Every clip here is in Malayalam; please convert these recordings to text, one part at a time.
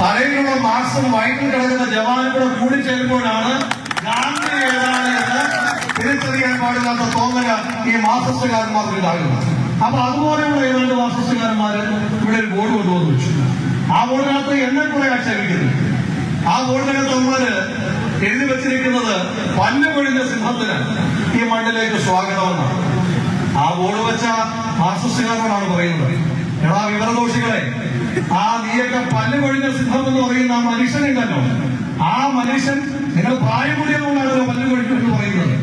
തലയിലുള്ള മാസ്കും വയറ്റിൽ കിടക്കുന്ന ജവാനും കൂടെ കൂടിച്ചേരുമ്പോഴാണ് ഗാന്ധി ഏതാണ് എന്ന് തിരിച്ചറിയാൻ പാടില്ലാത്ത തോന്നല ഈ മാർക്സിസ്റ്റുകാരന്മാർക്ക് ഉണ്ടാകുന്നത് അപ്പൊ അതുപോലെയുള്ള ഏതാണ്ട് മാർക്സിസ്റ്റുകാരന്മാര് ഇവിടെ ഒരു ബോർഡ് കൊണ്ടുവന്നു വെച്ചു. ആ ബോർഡിനകത്ത് എന്നെ കുറെ ആക്ഷേപിക്കുന്നു. ആ ബോർഡിനകത്ത് അവന്മാര് എഴുതി വെച്ചിരിക്കുന്നത് പല്ല് പൊഴിഞ്ഞ സിംഹത്തിന് ഈ മണ്ണിലേക്ക് സ്വാഗതമെന്നാണ്. ആ ബോർഡ് വെച്ച മാർക്സിസ്റ്റുകാരനോടാണ് പറയുന്നത്. എടാ വിവരദോഷികളെ ആ നീയൊക്കെ പല്ല് കൊഴിഞ്ഞ സിദ്ധം എന്ന് പറയുന്ന ആ മനുഷ്യനുണ്ടല്ലോ ആ മനുഷ്യൻ നിങ്ങൾ പ്രായം കൂടിയതുകൊണ്ടാണല്ലോ പല്ല് എന്ന് പറയുന്നത്.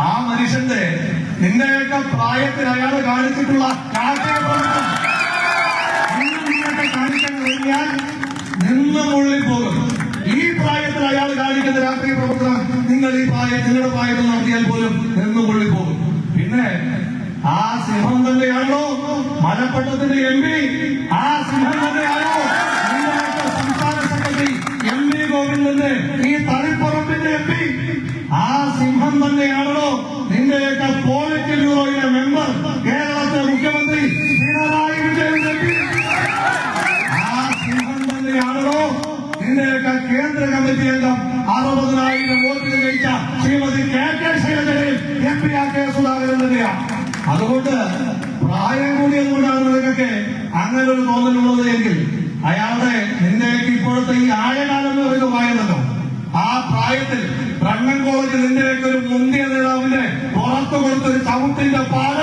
ആ മനുഷ്യന്റെ നിന്റെയൊക്കെ പ്രായത്തിൽ അയാൾ കാണിച്ചിട്ടുള്ള കാണിക്കാൻ കഴിഞ്ഞാൽ നിന്ന് മുള്ളിപ്പോകും ഈ പ്രായത്തിൽ അയാൾ കാണിക്കുന്ന രാഷ്ട്രീയ പ്രവർത്തനം നിങ്ങൾ ഈ പ്രായം നിങ്ങളുടെ പ്രായത്തിൽ നടത്തിയാൽ പോലും നിന്ന് മുള്ളിപ്പോകും പിന്നെ ആ സിംഹം തന്നെയാണോ മലപ്പട്ടത്തിന്റെ എം പി. വി ഈ തളിപ്പറമ്പിന്റെ എത്തി ആ സിംഹം തന്നെയാണോ നിന്റെയൊക്കെ പോളിറ്റ് ബ്യൂറോയിലെ മെമ്പർ കേരളത്തിലെ മുഖ്യമന്ത്രി പിണറായി വിജയൻ ആ സിംഹം തന്നെയാണല്ലോ നിന്റെയൊക്കെ കേന്ദ്ര കമ്മിറ്റി അംഗം അറുപതിനായിരം വോട്ടിന് ജയിച്ച Shrimati K K ശൈലജയും M P R K Sudhakaran തന്നെയാണ്. അതുകൊണ്ട് പ്രായം കൂടിയതുകൊണ്ടാണ് നിനക്കൊക്കെ അങ്ങനെ ഒരു തോന്നലുള്ളത് എങ്കിൽ അയാളുടെ നിന്റെയൊക്കെ ഇപ്പോഴത്തെ ഈ ആയകാലം എന്ന് പറയുന്ന പ്രായമല്ലോ ആ പ്രായത്തിൽ ബ്രണ്ണൻ കോളേജിൽ നിന്റെയൊക്കെ ഒരു മുന്തിയ നേതാവിന്റെ പുറത്തു കൊടുത്തൊരു ചവിട്ടിന്റെ പാട്